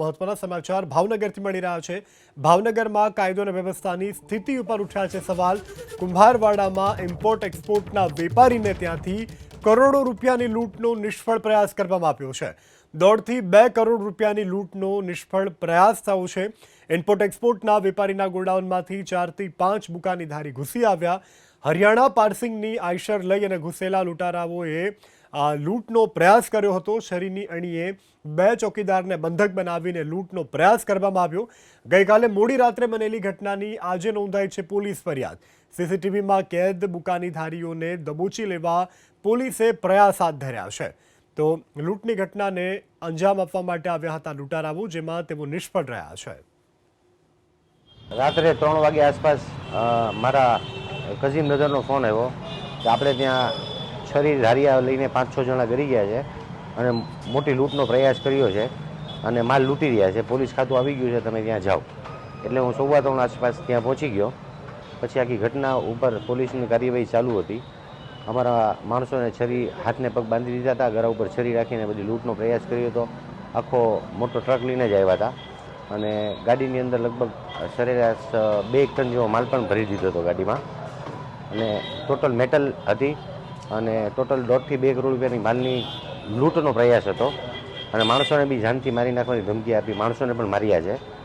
મહત્વના સમાચાર ભાવનગરથી મળી રહ્યા છે. ભાવનગરમાં કાયદો અને વ્યવસ્થાની સ્થિતિ ઉપર ઉઠ્યા છે સવાલ. કુંભારવાડામાં ઇમ્પોર્ટ એક્સપોર્ટના વેપારીને ત્યાંથી કરોડો રૂપિયાની લૂંટનો નિષ્ફળ પ્રયાસ કરવામાં આવ્યો છે. દોઢથી બે કરોડ રૂપિયાની લૂંટનો નિષ્ફળ પ્રયાસ થયો છે. ઇમ્પોર્ટ એક્સપોર્ટના વેપારીના ગોડાઉનમાંથી ચારથી પાંચ બુકાની ધારી ઘૂસી આવ્યા. હરિયાણા પાર્સિંગની આઈશર લઈ અને ઘૂસેલા લૂંટારાઓએ લૂંટનો પ્રયાસ કર્યો હતો. શરીની અણીએ બે ચોકીદારને બંધક બનાવીને લૂંટનો પ્રયાસ કરવામાં આવ્યો. ગઈકાલે મોડી રાત્રે બનેલી ઘટનાની આજે નોંધાઈ છે પોલીસ ફરિયાદ. સીસીટીવીમાં કેદ બુકાની ધારીઓને દબોચી લેવા પોલીસે પ્રયાસ હાથ ધર્યા છે. તો લૂંટની ઘટનાને અંજામ આપવા માટે આવ્યા હતા લૂંટારાઓ, જેમાં તેઓ નિષ્ફળ રહ્યા છે. રાત્રે ત્રણ વાગે આસપાસ મારા કઝિન બ્રધરનો ફોન આવ્યો કે આપણે ત્યાં છરી ધારિયા લઈને પાંચ છ જણા ગરી ગયા છે અને મોટી લૂંટનો પ્રયાસ કર્યો છે અને માલ લૂંટી રહ્યા છે. પોલીસ ખાતું આવી ગયું છે, તમે ત્યાં જાઓ. એટલે હું સવા ત્રણ આસપાસ ત્યાં પહોંચી ગયો. પછી આખી ઘટના ઉપર પોલીસની કાર્યવાહી ચાલુ હતી. અમારા માણસોને છરી હાથને પગ બાંધી દીધા હતા, ગળા ઉપર છરી રાખીને બધી લૂંટનો પ્રયાસ કર્યો હતો. આખો મોટો ટ્રક લઈને જ આવ્યા હતા. અને ગાડીની અંદર લગભગ સરેરાશ બે એક ટન જેવો માલ પણ ભરી દીધો હતો ગાડીમાં. અને ટોટલ મેટલ હતી અને ટોટલ દોઢથી બે કરોડ રૂપિયાની માલની લૂંટનો પ્રયાસ હતો. અને માણસોને બી જાનથી મારી નાખવાની ધમકી આપી, માણસોને પણ માર્યા છે.